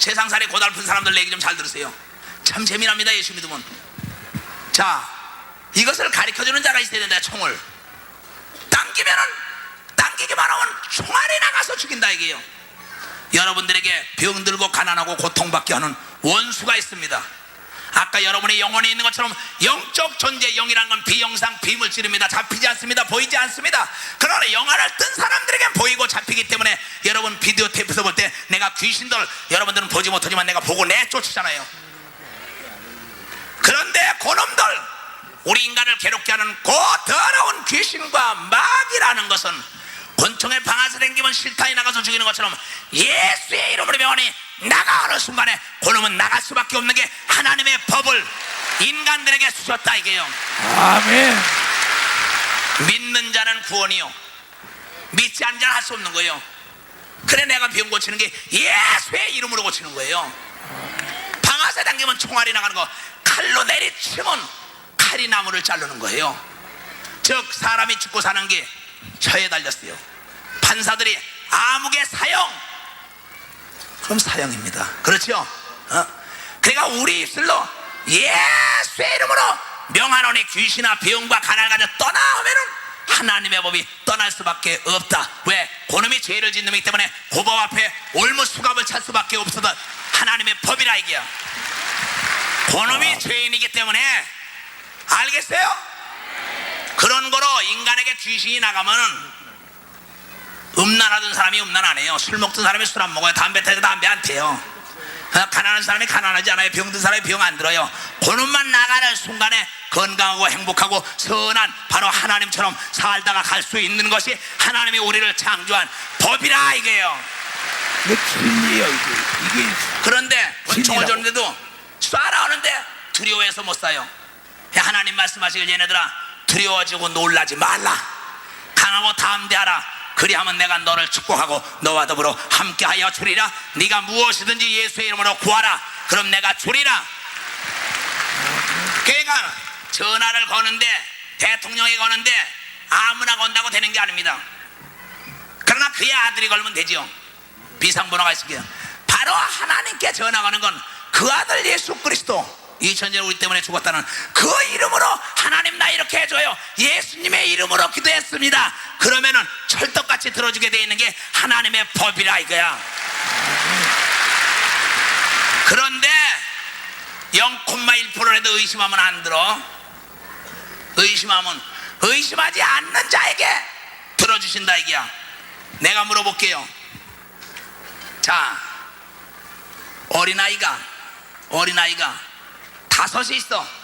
세상살이 고달픈 사람들 얘기 좀 잘 들으세요. 참 재미납니다. 예수 믿으면. 자, 이것을 가르쳐 주는 자가 있어야 된다. 총을 당기면은 당기기만 하면 총알이 나가서 죽인다 이게요. 여러분들에게 병들고 가난하고 고통받게 하는 원수가 있습니다. 아까 여러분의 영혼에 있는 것처럼 영적 존재 영이라는 건 비영상 비물질입니다. 잡히지 않습니다. 보이지 않습니다. 그러나 영화를 뜬 사람들에겐 보이고 잡히기 때문에 여러분 비디오 테이프에서 볼 때 내가 귀신들 여러분들은 보지 못하지만 내가 보고 내쫓잖아요. 그런데 그놈들 우리 인간을 괴롭게 하는 그 더러운 귀신과 마귀라는 것은 권총에 방아서 댕기면 실타에 나가서 죽이는 것처럼 예수의 이름으로 명하니 나가 어느 순간에 그놈은 나갈 수밖에 없는 게 하나님의 법을 인간들에게 주셨다 이게요. 아멘. 믿는 자는 구원이요. 믿지 않는 자는 할 수 없는 거예요. 그래 내가 병 고치는 게 예수의 이름으로 고치는 거예요. 방아쇠 당기면 총알이 나가는 거 칼로 내리치면 칼이 나무를 자르는 거예요. 즉 사람이 죽고 사는 게 혀에 달렸어요 판사들이 암흑의 사형 그럼 사형입니다 그렇죠? 어? 그러니까 우리 입술로 예수의 이름으로 명하노니 귀신아 병과 가난을 가져 떠나 하면은 하나님의 법이 떠날 수밖에 없다 왜? 그놈이 죄를 짓는 놈이기 때문에 고법 앞에 올무 수갑을 찰 수밖에 없어도 하나님의 법이라 이게요 그놈이 죄인이기 때문에 알겠어요? 그런 거로 인간에게 귀신이 나가면은 음란하던 사람이 음란 안 해요. 술 먹던 사람이 술 안 먹어요. 담배 태도 담배 안 태요. 어, 가난한 사람이 가난하지 않아요. 병든 사람이 병 안 들어요. 그놈만 나가는 순간에 건강하고 행복하고 선한 바로 하나님처럼 살다가 갈 수 있는 것이 하나님이 우리를 창조한 법이라 이게요. 이게 진리예요, 이게. 이게 그런데 권총을. 줬는데도 쏴라오는데 두려워해서 못 쏴요. 하나님 말씀하시길 얘네들아 두려워지고 놀라지 말라. 강하고 담대하라. 그리하면 내가 너를 축복하고 너와 더불어 함께하여 주리라. 네가 무엇이든지 예수의 이름으로 구하라. 그럼 내가 주리라. 그러니까 전화를 거는데 대통령이 거는데 아무나 건다고 되는 게 아닙니다. 그러나 그의 아들이 걸면 되지요. 비상번호가 있을게요. 바로 하나님께 전화 거는 건 그 아들 예수 그리스도 2000년 우리 때문에 죽었다는 그 이름으로 하나님 나 이렇게 해줘요. 예수님의 이름으로 기도했습니다. 그러면은 철떡같이 들어주게 돼 있는 게 하나님의 법이라 이거야. 그런데 0,1%라도 의심하면 안 들어. 의심하면 의심하지 않는 자에게 들어주신다 이게야. 내가 물어볼게요. 자, 어린아이가, 어린아이가 다섯이 있어.